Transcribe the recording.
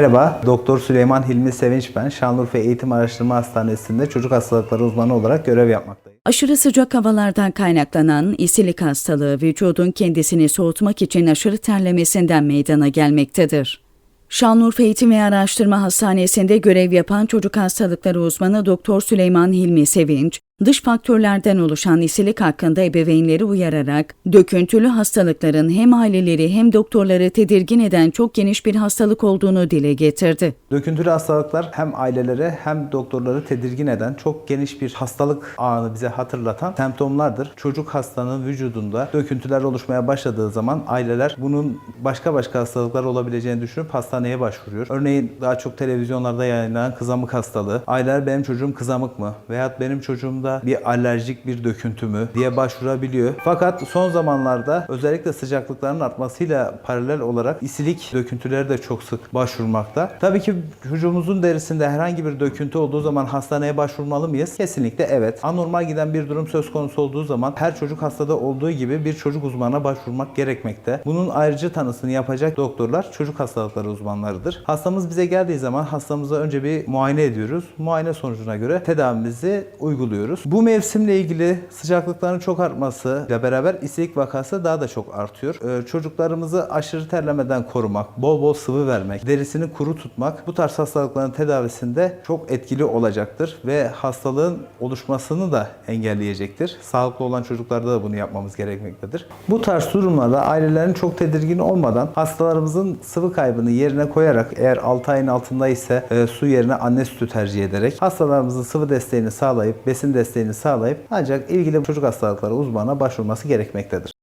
Merhaba, Doktor Süleyman Hilmi Sevinç ben. Şanlıurfa Eğitim Araştırma Hastanesi'nde çocuk hastalıkları uzmanı olarak görev yapmaktayım. Aşırı sıcak havalardan kaynaklanan isilik hastalığı vücudun kendisini soğutmak için aşırı terlemesinden meydana gelmektedir. Şanlıurfa Eğitim ve Araştırma Hastanesi'nde görev yapan çocuk hastalıkları uzmanı Doktor Süleyman Hilmi Sevinç, dış faktörlerden oluşan isilik hakkında ebeveynleri uyararak döküntülü hastalıkların hem aileleri hem doktorları tedirgin eden çok geniş bir hastalık olduğunu dile getirdi. Döküntülü hastalıklar hem ailelere hem doktorları tedirgin eden çok geniş bir hastalık ağını bize hatırlatan semptomlardır. Çocuk hastanın vücudunda döküntüler oluşmaya başladığı zaman aileler bunun başka başka hastalıklar olabileceğini düşünüp hastaneye başvuruyor. Örneğin daha çok televizyonlarda yayınlanan kızamık hastalığı. Aileler benim çocuğum kızamık mı? Veyahut benim çocuğumda bir alerjik bir döküntü mü diye başvurabiliyor. Fakat son zamanlarda özellikle sıcaklıkların artmasıyla paralel olarak isilik döküntüleri de çok sık başvurmakta. Tabii ki çocuğumuzun derisinde herhangi bir döküntü olduğu zaman hastaneye başvurmalı mıyız? Kesinlikle evet. Anormal giden bir durum söz konusu olduğu zaman her çocuk hastada olduğu gibi bir çocuk uzmanına başvurmak gerekmekte. Bunun ayrıcı tanısını yapacak doktorlar çocuk hastalıkları uzmanlarıdır. Hastamız bize geldiği zaman hastamıza önce bir muayene ediyoruz. Muayene sonucuna göre tedavimizi uyguluyoruz. Bu mevsimle ilgili sıcaklıkların çok artması ile beraber isilik vakası daha da çok artıyor. Ee, çocuklarımızı aşırı terlemeden korumak, bol bol sıvı vermek, derisini kuru tutmak bu tarz hastalıkların tedavisinde çok etkili olacaktır ve hastalığın oluşmasını da engelleyecektir. Sağlıklı olan çocuklarda da bunu yapmamız gerekmektedir. Bu tarz durumlarda ailelerin çok tedirgin olmadan hastalarımızın sıvı kaybını yerine koyarak eğer 6 ayın altında ise e, su yerine anne sütü tercih ederek hastalarımızın sıvı desteğini sağlayıp besin desteğini sağlayıp ancak ilgili çocuk hastalıkları uzmanına başvurması gerekmektedir.